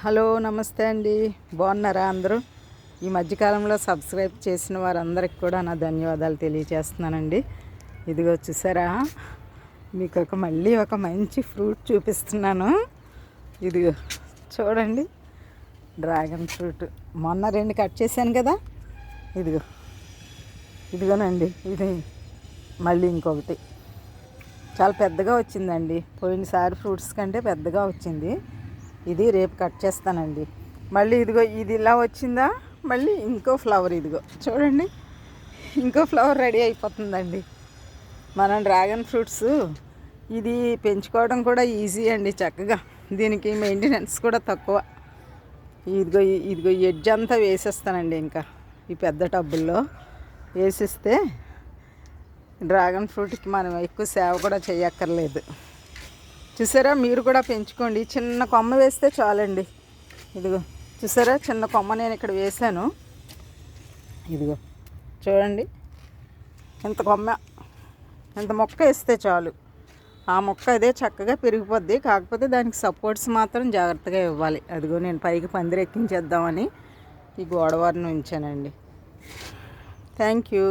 Hello నమస్తే అండి. బాగున్నారా అందరూ? ఈ మధ్యకాలంలో సబ్స్క్రైబ్ చేసిన వారందరికి కూడా నా ధన్యవాదాలు తెలియజేస్తున్నానండి. ఇదిగో చూసారా? మీకు ఒక మళ్ళీ ఒక మంచి ఫ్రూట్ చూపిస్తున్నాను. ఇదిగో చూడండి. Dragon fruit. మొన్న రెండు కట్ చేశాను కదా? ఇదిగో. ఇదిగోనండి ఇది మళ్ళీ ఇంకొకటి. చాలా పెద్దగా వచ్చిందండి. పోయినసారి ఫ్రూట్స్ కంటే పెద్దగా వచ్చింది. ఇది రేపు కట్ చేస్తానండి. మళ్ళీ ఇదిగో ఇది ఇలా వచ్చిందా? మళ్ళీ ఇంకో ఫ్లవర్ ఇదిగో. చూడండి. ఇంకో ఫ్లవర్ రెడీ అయిపోతుందండి. మనం డ్రాగన్ ఫ్రూట్స్ ఇది పెంచుకోవడం కూడా ఈజీ అండి చక్కగా. దీనికి మెయింటెనెన్స్ కూడా తక్కువ. ఇదిగో ఇదిగో ఎడ్జ్ అంతా వేసేస్తానండి ఇంకా ఈ పెద్ద టబ్బుల్లో. వేసిస్తే డ్రాగన్ ఫ్రూట్కి మనం ఎక్కువ సేవ కూడా చేయక్కర్లేదు. చూసారా? మీరు కూడా పెంచుకోండి. చిన్న కొమ్మ వేస్తే చాలండి. ఇదిగో చూసారా? చిన్న కొమ్మ నేను ఇక్కడ వేసాను ఇదిగో చూడండి. ఇంత కొమ్మ ఇంత మొక్క వేస్తే చాలు. ఆ మొక్క అదే చక్కగా పెరిగిపోద్ది. కాకపోతే దానికి సపోర్ట్స్ మాత్రం జాగ్రత్తగా ఇవ్వాలి. అదిగో నేను పైకి పందిరెక్కించేద్దామని ఈ గోడవారిని ఉంచానండి. Thank you